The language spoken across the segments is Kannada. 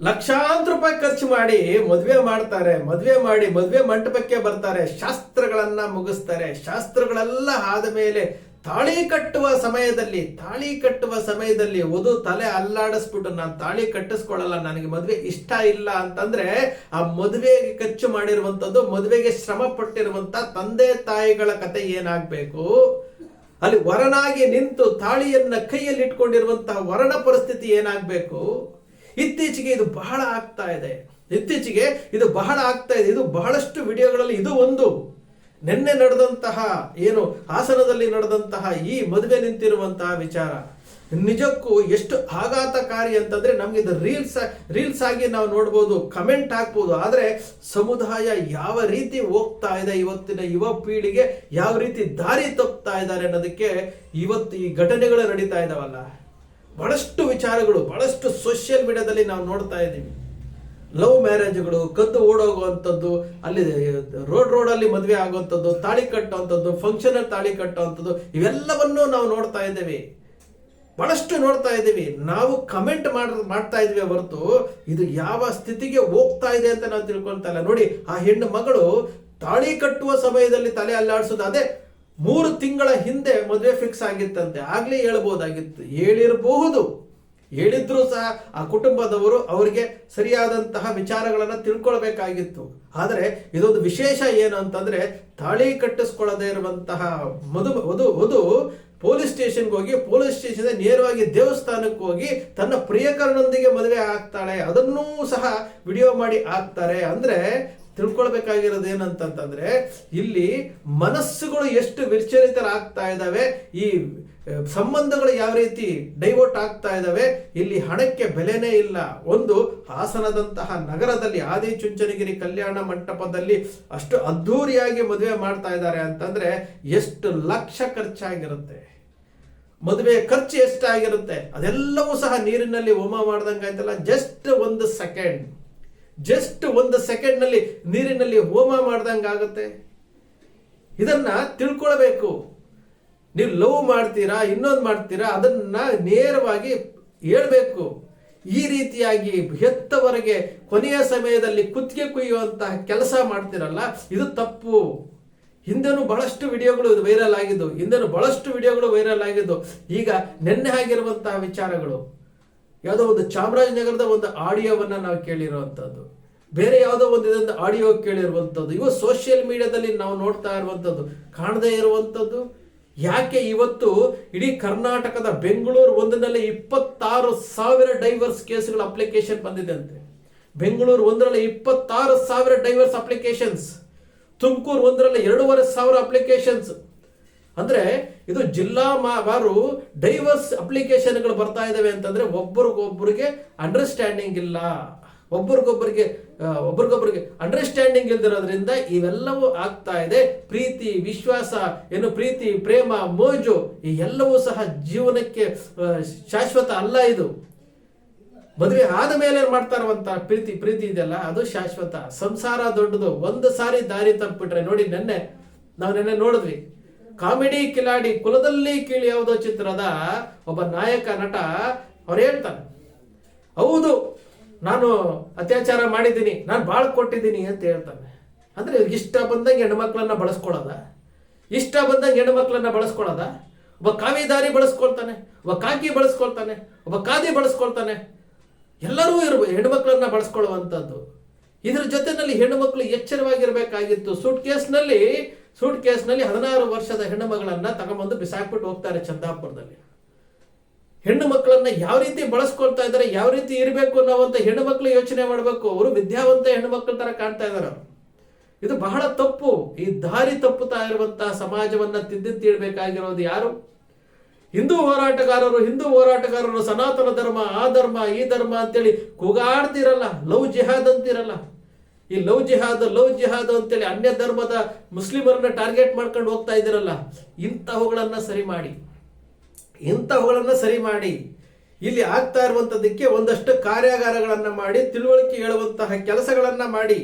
ಲಕ್ಷಾಂತರ ರೂಪಾಯಿ ಖರ್ಚು ಮಾಡಿ ಮದುವೆ ಮಾಡ್ತಾರೆ, ಮದುವೆ ಮಾಡಿ ಮದುವೆ ಮಂಟಪಕ್ಕೆ ಬರ್ತಾರೆ, ಶಾಸ್ತ್ರಗಳನ್ನ ಮುಗಿಸ್ತಾರೆ, ಶಾಸ್ತ್ರಗಳೆಲ್ಲ ಆದ ಮೇಲೆ ತಾಳಿ ಕಟ್ಟುವ ಸಮಯದಲ್ಲಿ, ತಾಳಿ ಕಟ್ಟುವ ಸಮಯದಲ್ಲಿ ವಧು ತಲೆ ಅಲ್ಲಾಡಿಸ್ಬಿಟ್ಟು, ನಾನು ತಾಳಿ ಕಟ್ಟಿಸ್ಕೊಳ್ಳಲ್ಲ, ನನಗೆ ಮದುವೆ ಇಷ್ಟ ಇಲ್ಲ ಅಂತಂದ್ರೆ ಆ ಮದುವೆಗೆ ಖರ್ಚು ಮಾಡಿರುವಂತದ್ದು ಮದುವೆಗೆ ಶ್ರಮ ಪಟ್ಟಿರುವಂತ ತಂದೆ ತಾಯಿಗಳ ಕತೆ ಏನಾಗಬೇಕು? ಅಲ್ಲಿ ವರನಾಗಿ ನಿಂತು ತಾಳಿಯನ್ನ ಕೈಯಲ್ಲಿ ಇಟ್ಕೊಂಡಿರುವಂತಹ ವರನ ಪರಿಸ್ಥಿತಿ ಏನಾಗ್ಬೇಕು? ಇತ್ತೀಚೆಗೆ ಇದು ಬಹಳ ಆಗ್ತಾ ಇದೆ. ಇತ್ತೀಚೆಗೆ ಇದು ಬಹಳ ಆಗ್ತಾ ಇದೆ. ಇದು ಬಹಳಷ್ಟು ವಿಡಿಯೋಗಳಲ್ಲಿ ಇದು ಒಂದು. ನಿನ್ನೆ ನಡೆದಂತಹ ಏನು ಹಾಸನದಲ್ಲಿ ನಡೆದಂತಹ ಈ ಮದುವೆ ನಿಂತಿರುವಂತಹ ವಿಚಾರ. ನಿಜಕ್ಕೂ ಎಷ್ಟು ಆಘಾತಕಾರಿ ಅಂತಂದ್ರೆ ನಮ್ಗೆ ಇದು ರೀಲ್ಸ್ ರೀಲ್ಸ್ ಆಗಿ ನಾವು ನೋಡ್ಬೋದು, ಕಮೆಂಟ್ ಹಾಕ್ಬೋದು. ಆದ್ರೆ ಸಮುದಾಯ ಯಾವ ರೀತಿ ಹೋಗ್ತಾ ಇದೆ ಇವತ್ತಿನ ಯುವ ಪೀಳಿಗೆ, ಯಾವ ರೀತಿ ದಾರಿ ತಪ್ತಾ ಇದ್ದಾರೆ ಅನ್ನೋದಕ್ಕೆ ಇವತ್ತು ಈ ಘಟನೆಗಳು ನಡೀತಾ ಇದಾವಲ್ಲ. ಬಹಳಷ್ಟು ವಿಚಾರಗಳು, ಬಹಳಷ್ಟು ಸೋಷಿಯಲ್ ಮೀಡಿಯಾದಲ್ಲಿ ನಾವು ನೋಡ್ತಾ ಇದ್ದೀವಿ. ಲವ್ ಮ್ಯಾರೇಜ್ಗಳು ಕದ್ದು ಓಡೋಗುವಂಥದ್ದು, ಅಲ್ಲಿ ರೋಡ್ ರೋಡಲ್ಲಿ ಮದುವೆ ಆಗುವಂಥದ್ದು, ತಾಳಿ ಕಟ್ಟುವಂಥದ್ದು ಫಂಕ್ಷನಲ್ಲಿ ತಾಳಿ ಕಟ್ಟುವಂಥದ್ದು, ಇವೆಲ್ಲವನ್ನೂ ನಾವು ನೋಡ್ತಾ ಇದ್ದೇವೆ. ಬಹಳಷ್ಟು ನೋಡ್ತಾ ಇದ್ದೀವಿ. ನಾವು ಕಮೆಂಟ್ ಮಾಡ್, ಮಾಡ್ತಾ ಇದ್ವಿ ಹೊರತು ಇದು ಯಾವ ಸ್ಥಿತಿಗೆ ಹೋಗ್ತಾ ಇದೆ ಅಂತ ನಾವು ತಿಳ್ಕೊಳ್ತಾ ಇಲ್ಲ. ನೋಡಿ, ಆ ಹೆಣ್ಣು ಮಗಳು ತಾಳಿ ಕಟ್ಟುವ ಸಮಯದಲ್ಲಿ ತಲೆ ಅಲ್ಲಾಡಿಸೋದು ಅದೇ. ಮೂರು ತಿಂಗಳ ಹಿಂದೆ ಮದುವೆ ಫಿಕ್ಸ್ ಆಗಿತ್ತಂತೆ. ಆಗ್ಲೇ ಹೇಳ್ಬೋದಾಗಿತ್ತು. ಹೇಳಿರಬಹುದು. ಹೇಳಿದ್ರು ಸಹ ಆ ಕುಟುಂಬದವರು ಅವರಿಗೆ ಸರಿಯಾದಂತಹ ವಿಚಾರಗಳನ್ನು ತಿಳ್ಕೊಳ್ಬೇಕಾಗಿತ್ತು. ಆದರೆ ಇದೊಂದು ವಿಶೇಷ ಏನು ಅಂತಂದ್ರೆ ತಾಳಿ ಕಟ್ಟಿಸ್ಕೊಳ್ಳದೆ ಇರುವಂತಹ ಮಧು, ವಧು ವಧು ಪೊಲೀಸ್ ಸ್ಟೇಷನ್ಗೆ ಹೋಗಿ, ಪೊಲೀಸ್ ಸ್ಟೇಷನ್ ನೇರವಾಗಿ ದೇವಸ್ಥಾನಕ್ಕೆ ಹೋಗಿ ತನ್ನ ಪ್ರಿಯಕರನೊಂದಿಗೆ ಮದುವೆ ಆಗ್ತಾಳೆ. ಅದನ್ನೂ ಸಹ ವಿಡಿಯೋ ಮಾಡಿ ಹಾಕ್ತಾರೆ. ಅಂದ್ರೆ ತಿಳ್ಕೊಳ್ಬೇಕಾಗಿರೋದು ಏನಂತಂತಂದ್ರೆ ಇಲ್ಲಿ ಮನಸ್ಸುಗಳು ಎಷ್ಟು ವಿಚಲಿತರಾಗ್ತಾ ಇದ್ದಾವೆ, ಈ ಸಂಬಂಧಗಳು ಯಾವ ರೀತಿ ಡೈವರ್ಟ್ ಆಗ್ತಾ ಇದ್ದಾವೆ, ಇಲ್ಲಿ ಹಣಕ್ಕೆ ಬೆಲೆನೇ ಇಲ್ಲ. ಒಂದು ಹಾಸನದಂತಹ ನಗರದಲ್ಲಿ ಆದಿ ಚುಂಚನಗಿರಿ ಕಲ್ಯಾಣ ಮಂಟಪದಲ್ಲಿ ಅಷ್ಟು ಅದ್ಧೂರಿಯಾಗಿ ಮದುವೆ ಮಾಡ್ತಾ ಇದ್ದಾರೆ ಅಂತಂದ್ರೆ, ಎಷ್ಟು ಲಕ್ಷ ಖರ್ಚಾಗಿರುತ್ತೆ. ಮದುವೆ ಖರ್ಚು ಎಷ್ಟಾಗಿರುತ್ತೆ, ಅದೆಲ್ಲವೂ ಸಹ ನೀರಿನಲ್ಲಿ ಹೋಮ ಮಾಡ್ದಂಗೆ ಆಯ್ತಲ್ಲ ಜಸ್ಟ್ ಒಂದು ಸೆಕೆಂಡ್ ಜಸ್ಟ್ ಒಂದು ಸೆಕೆಂಡ್ನಲ್ಲಿ ನೀರಿನಲ್ಲಿ ಹೋಮ ಮಾಡ್ದಂಗೆ ಆಗುತ್ತೆ ಇದನ್ನ ತಿಳ್ಕೊಳ್ಬೇಕು. ನೀವು ಲವ್ ಮಾಡ್ತೀರಾ, ಇನ್ನೊಂದು ಮಾಡ್ತೀರಾ, ಅದನ್ನ ನೇರವಾಗಿ ಹೇಳ್ಬೇಕು. ಈ ರೀತಿಯಾಗಿ ಹೆತ್ತವರೆಗೆ ಕೊನೆಯ ಸಮಯದಲ್ಲಿ ಕುತ್ತಿಗೆ ಕುಯ್ಯುವಂತಹ ಕೆಲಸ ಮಾಡ್ತಿರಲ್ಲ, ಇದು ತಪ್ಪು. ಹಿಂದೆನೂ ಬಹಳಷ್ಟು ವಿಡಿಯೋಗಳು ವೈರಲ್ ಆಗಿದ್ದು, ಹಿಂದೆನೂ ಬಹಳಷ್ಟು ವಿಡಿಯೋಗಳು ವೈರಲ್ ಆಗಿದ್ದು, ಈಗ ನೆನ್ನೆ ಆಗಿರುವಂತಹ ವಿಚಾರಗಳು. ಯಾವುದೋ ಒಂದು ಚಾಮರಾಜನಗರದ ಒಂದು ಆಡಿಯೋವನ್ನ ನಾವು ಕೇಳಿರುವಂಥದ್ದು. ಬೇರೆ ಯಾವುದೋ ಒಂದು ಇದೊಂದು ಆಡಿಯೋ ಕೇಳಿರುವಂಥದ್ದು. ಇವ ಸೋಷಿಯಲ್ ಮೀಡಿಯಾದಲ್ಲಿ ನಾವು ನೋಡ್ತಾ ಇರುವಂಥದ್ದು. ಕಾಣದೇ ಇರುವಂಥದ್ದು. ಯಾಕೆ ಇವತ್ತು ಇಡೀ ಕರ್ನಾಟಕದ ಬೆಂಗಳೂರು ಒಂದರಲ್ಲಿ ಇಪ್ಪತ್ತಾರು ಸಾವಿರ ಡೈವರ್ಸ್ ಕೇಸ್ಗಳ ಅಪ್ಲಿಕೇಶನ್ ಬಂದಿದೆ ಅಂತೆ. ಬೆಂಗಳೂರು ಒಂದರಲ್ಲಿ ಇಪ್ಪತ್ತಾರು ಸಾವಿರ ಡೈವರ್ಸ್ ಅಪ್ಲಿಕೇಶನ್ಸ್ ತುಮಕೂರು ಒಂದರಲ್ಲಿ ಎರಡೂವರೆ ಸಾವಿರ ಅಪ್ಲಿಕೇಶನ್ಸ್ ಅಂದ್ರೆ ಇದು ಜಿಲ್ಲಾ ವಾರು ಡೈವರ್ಸ್ ಅಪ್ಲಿಕೇಶನ್ಗಳು ಬರ್ತಾ ಇದಾವೆ ಅಂತಂದ್ರೆ ಒಬ್ಬರಿಗೊಬ್ಬರಿಗೆ ಅಂಡರ್ಸ್ಟ್ಯಾಂಡಿಂಗ್ ಇಲ್ಲ. ಒಬ್ಬರಿಗೊಬ್ಬರಿಗೆ ಒಬ್ಬರಿಗೊಬ್ಬರಿಗೆ ಅಂಡರ್ಸ್ಟ್ಯಾಂಡಿಂಗ್ ಇಲ್ದಿರೋದ್ರಿಂದ ಇವೆಲ್ಲವೂ ಆಗ್ತಾ ಇದೆ. ಪ್ರೀತಿ, ವಿಶ್ವಾಸ, ಏನು ಪ್ರೀತಿ, ಪ್ರೇಮ, ಮೋಜು, ಈ ಎಲ್ಲವೂ ಸಹ ಜೀವನಕ್ಕೆ ಶಾಶ್ವತ ಅಲ್ಲ ಇದು. ಮದುವೆ ಆದ ಮೇಲೆ ಏನ್ ಮಾಡ್ತಾರಂತ ಪ್ರೀತಿ ಪ್ರೀತಿ ಇದೆಯಲ್ಲ, ಅದು ಶಾಶ್ವತ. ಸಂಸಾರ ದೊಡ್ಡದು. ಒಂದು ಸಾರಿ ದಾರಿ ತಪ್ಪಿಟ್ರೆ ನೋಡಿ, ನೆನ್ನೆ, ನಾವು ನೆನ್ನೆ ನೋಡಿದ್ವಿ. ಕಾಮಿಡಿ ಕಿಲಾಡಿ ಕುಲದಲ್ಲಿ ಕೀಳಿ ಯಾವುದೋ ಚಿತ್ರದ ಒಬ್ಬ ನಾಯಕ ನಟ ಅವ್ರು ಹೇಳ್ತಾನೆ, ಹೌದು, ನಾನು ಅತ್ಯಾಚಾರ ಮಾಡಿದ್ದೀನಿ, ನಾನು ಬಾಳ್ ಕೊಟ್ಟಿದ್ದೀನಿ ಅಂತ ಹೇಳ್ತಾನೆ. ಅಂದ್ರೆ ಇಷ್ಟ ಬಂದಂಗೆ ಹೆಣ್ಮಕ್ಳನ್ನ ಬಳಸ್ಕೊಳ್ಳೋದ? ಇಷ್ಟ ಬಂದಂಗೆ ಹೆಣ್ಮಕ್ಳನ್ನ ಬಳಸ್ಕೊಳ್ಳೋದ? ಒಬ್ಬ ಕಾವಿದಾರಿ ಬಳಸ್ಕೊಳ್ತಾನೆ, ಒಬ್ಬ ಕಾಕಿ ಬಳಸ್ಕೊಳ್ತಾನೆ, ಒಬ್ಬ ಕಾದಿ ಬಳಸ್ಕೊಳ್ತಾನೆ. ಎಲ್ಲರೂ ಇರ್ಬೇಕು ಹೆಣ್ಮಕ್ಳನ್ನ ಬಳಸ್ಕೊಳ್ಳುವಂಥದ್ದು ಇದ್ರ ಜೊತೆನಲ್ಲಿ ಹೆಣ್ಣುಮಕ್ಳು ಎಚ್ಚರವಾಗಿರ್ಬೇಕಾಗಿತ್ತು. ಸೂಟ್ ಕೇಸ್ನಲ್ಲಿ ಸೂಟ್ ಕೇಸ್ನಲ್ಲಿ ಹದಿನಾರು ವರ್ಷದ ಹೆಣ್ಣು ಮಗಳನ್ನ ತಗೊಂಬಂದು ಬಿಸಾಕ್ಬಿಟ್ಟು ಹೋಗ್ತಾರೆ ಚಂದಾಪುರದಲ್ಲಿ. ಹೆಣ್ಣು ಮಕ್ಕಳನ್ನ ಯಾವ ರೀತಿ ಬಳಸ್ಕೊಳ್ತಾ ಇದ್ದಾರೆ, ಯಾವ ರೀತಿ ಇರಬೇಕು ಅನ್ನೋವಂಥ ಹೆಣ್ಣು ಮಕ್ಕಳು ಯೋಚನೆ ಮಾಡಬೇಕು. ಅವರು ವಿದ್ಯಾವಂತ ಹೆಣ್ಣು ಮಕ್ಕಳ ತರ ಕಾಣ್ತಾ ಇದ್ದಾರೆ ಇದು ಬಹಳ ತಪ್ಪು. ಈ ದಾರಿ ತಪ್ಪುತ್ತಾ ಇರುವಂತಹ ಸಮಾಜವನ್ನ ತಿದ್ದಿ ತೀಳ್ಬೇಕಾಗಿರೋದು ಯಾರು? ಹಿಂದೂ ಹೋರಾಟಗಾರರು ಹಿಂದೂ ಹೋರಾಟಗಾರರು ಸನಾತನ ಧರ್ಮ, ಆ ಧರ್ಮ, ಈ ಧರ್ಮ ಅಂತೇಳಿ ಕೂಗಾಡ್ತಿರಲ್ಲ, ಲವ್ ಜಿಹಾದ್ ಅಂತಿರಲ್ಲ. ಈ ಲವ್ ಜಿಹಾದ್ ಲವ್ ಜಿಹಾದ್ ಅಂತೇಳಿ ಅನ್ಯ ಧರ್ಮದ ಮುಸ್ಲಿಮರನ್ನ ಟಾರ್ಗೆಟ್ ಮಾಡ್ಕೊಂಡು ಹೋಗ್ತಾ ಇದ್ದೀರಲ್ಲ, ಇಂತಹವುಗಳನ್ನ ಸರಿ ಮಾಡಿ. ಇಂಥವುಗಳನ್ನ ಸರಿ ಮಾಡಿ. ಇಲ್ಲಿ ಆಗ್ತಾ ಇರುವಂಥದ್ದಕ್ಕೆ ಒಂದಷ್ಟು ಕಾರ್ಯಾಗಾರಗಳನ್ನು ಮಾಡಿ, ತಿಳುವಳಿಕೆ ಹೇಳುವಂತಹ ಕೆಲಸಗಳನ್ನು ಮಾಡಿ,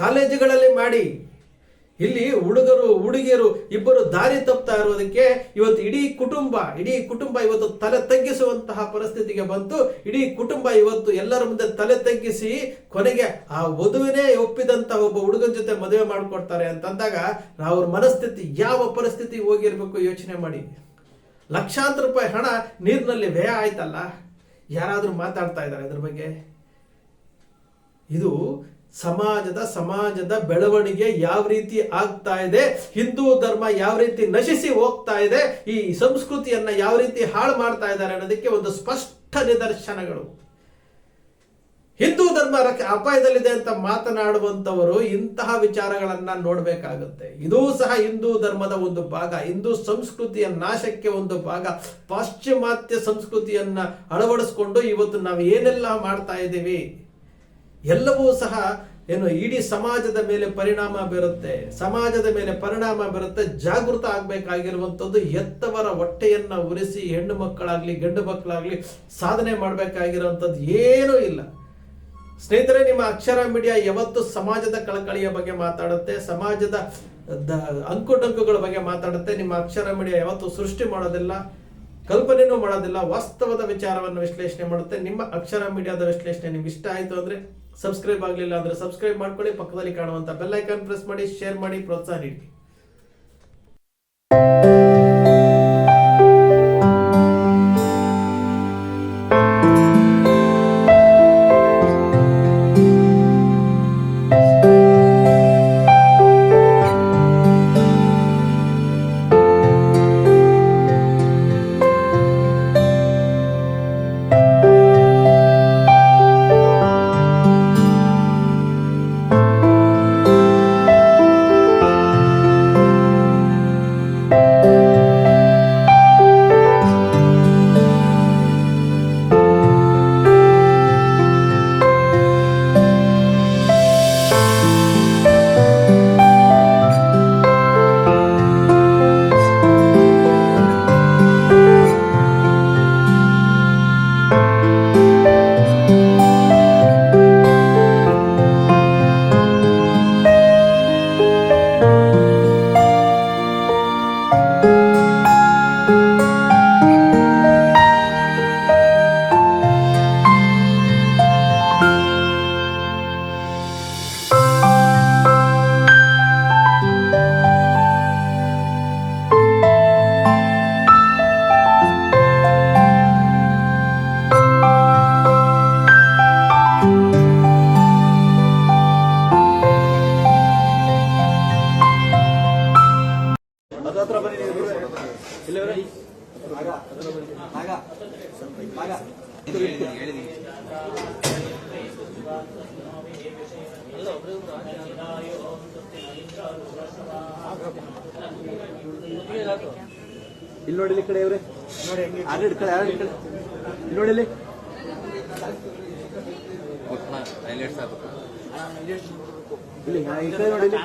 ಕಾಲೇಜುಗಳಲ್ಲಿ ಮಾಡಿ. ಇಲ್ಲಿ ಹುಡುಗರು, ಹುಡುಗಿಯರು ಇಬ್ಬರು ದಾರಿ ತಪ್ತಾ ಇರೋದಕ್ಕೆ ಇವತ್ತು ಇಡೀ ಕುಟುಂಬ ಇಡೀ ಕುಟುಂಬ ಇವತ್ತು ತಲೆ ತಗ್ಗಿಸುವಂತಹ ಪರಿಸ್ಥಿತಿಗೆ ಬಂತು. ಇಡೀ ಕುಟುಂಬ ಇವತ್ತು ಎಲ್ಲರ ಮುಂದೆ ತಲೆ ತಗ್ಗಿಸಿ ಕೊನೆಗೆ ಆ ವಧುವಿನೇ ಒಪ್ಪಿದಂತ ಒಬ್ಬ ಹುಡುಗನ ಜೊತೆ ಮದುವೆ ಮಾಡಿಕೊಡ್ತಾರೆ ಅಂತಂದಾಗ ಅವ್ರ ಮನಸ್ಥಿತಿ ಯಾವ ಪರಿಸ್ಥಿತಿ ಹೋಗಿರ್ಬೇಕು ಯೋಚನೆ ಮಾಡಿ. ಲಕ್ಷಾಂತರ ರೂಪಾಯಿ ಹಣ ನೀರಿನಲ್ಲಿ ವ್ಯಯ ಆಯ್ತಲ್ಲ? ಯಾರಾದರೂ ಮಾತಾಡ್ತಾ ಇದ್ದಾರೆ ಇದ್ರ ಬಗ್ಗೆ? ಇದು ಸಮಾಜದ ಸಮಾಜದ ಬೆಳವಣಿಗೆ ಯಾವ ರೀತಿ ಆಗ್ತಾ ಇದೆ, ಹಿಂದೂ ಧರ್ಮ ಯಾವ ರೀತಿ ನಶಿಸಿ ಹೋಗ್ತಾ ಇದೆ, ಈ ಸಂಸ್ಕೃತಿಯನ್ನ ಯಾವ ರೀತಿ ಹಾಳು ಮಾಡ್ತಾ ಇದ್ದಾರೆ ಅನ್ನೋದಕ್ಕೆ ಒಂದು ಸ್ಪಷ್ಟ ನಿದರ್ಶನಗಳು. ಹಿಂದೂ ಧರ್ಮ ಅಪಾಯದಲ್ಲಿದೆ ಅಂತ ಮಾತನಾಡುವಂತವರು ಇಂತಹ ವಿಚಾರಗಳನ್ನ ನೋಡಬೇಕಾಗುತ್ತೆ. ಇದೂ ಸಹ ಹಿಂದೂ ಧರ್ಮದ ಒಂದು ಭಾಗ. ಹಿಂದೂ ಸಂಸ್ಕೃತಿಯ ನಾಶಕ್ಕೆ ಒಂದು ಭಾಗ. ಪಾಶ್ಚಿಮಾತ್ಯ ಸಂಸ್ಕೃತಿಯನ್ನ ಅಳವಡಿಸ್ಕೊಂಡು ಇವತ್ತು ನಾವು ಏನೆಲ್ಲ ಮಾಡ್ತಾ ಇದ್ದೀವಿ? ಎಲ್ಲವೂ ಸಹ ಏನು ಇಡೀ ಸಮಾಜದ ಮೇಲೆ ಪರಿಣಾಮ ಬೀರುತ್ತೆ. ಸಮಾಜದ ಮೇಲೆ ಪರಿಣಾಮ ಬೀರುತ್ತೆ. ಜಾಗೃತ ಆಗಬೇಕಾಗಿರುವಂಥದ್ದು ಎತ್ತವರ ಹೊಟ್ಟೆಯನ್ನ ಉರಿಸಿ ಹೆಣ್ಣು ಮಕ್ಕಳಾಗ್ಲಿ, ಗಂಡು ಮಕ್ಕಳಾಗ್ಲಿ ಸಾಧನೆ ಮಾಡಬೇಕಾಗಿರುವಂಥದ್ದು ಏನೂ ಇಲ್ಲ. ಸ್ನೇಹಿತರೆ, ನಿಮ್ಮ ಅಕ್ಷರ ಮೀಡಿಯಾ ಯಾವತ್ತು ಸಮಾಜದ ಕಳಕಳಿಯ ಬಗ್ಗೆ ಮಾತಾಡುತ್ತೆ. ಸಮಾಜದ ಅಂಕುಡೊಂಕುಗಳ ಬಗ್ಗೆ ಮಾತಾಡುತ್ತೆ. ನಿಮ್ಮ ಅಕ್ಷರ ಮೀಡಿಯಾ ಯಾವತ್ತು ಸೃಷ್ಟಿ ಮಾಡೋದಿಲ್ಲ ಕಲ್ಪನೆಯೂ ಮಾಡೋದಿಲ್ಲ. ವಾಸ್ತವದ ವಿಚಾರವನ್ನು ವಿಶ್ಲೇಷಣೆ ಮಾಡುತ್ತೆ. ನಿಮ್ಮ ಅಕ್ಷರ ಮೀಡಿಯಾದ ವಿಶ್ಲೇಷಣೆ ನಿಮ್ಗೆ ಇಷ್ಟ ಆಯಿತು ಅಂದ್ರೆ ಸಬ್ಸ್ಕ್ರೈಬ್ ಆಗಲಿಲ್ಲ ಅಂದ್ರೆ ಸಬ್ಸ್ಕ್ರೈಬ್ ಮಾಡ್ಕೊಳ್ಳಿ, ಪಕ್ಕದಲ್ಲಿ ಕಾಣುವಂತ ಬೆಲ್ ಐಕಾನ್ ಪ್ರೆಸ್ ಮಾಡಿ ಶೇರ್ ಮಾಡಿ, ಪ್ರೋತ್ಸಾಹ ನೀಡಿ. ಬನ್ನಿ. ಇಲ್ಲಿ ನೋಡಿಲಿ ಇಲ್ಲಿ ನೋಡಿ, ಇಲ್ಲಿ ಈ ಕಡೆ ಇವ್ರೆ. ಆಲ್ರೆಡಿ ಕಡೆ ಯಾರು ಕಡೆ. ಇಲ್ಲಿ ನೋಡಿ, ಇಲ್ಲಿ. ಹೈಲೈಟ್ಸ್ ಆಗ್ಬೇಕು ಇಲ್ಲಿ, ಈ ಕಡೆ ನೋಡಿ, ಇಲ್ಲಿ.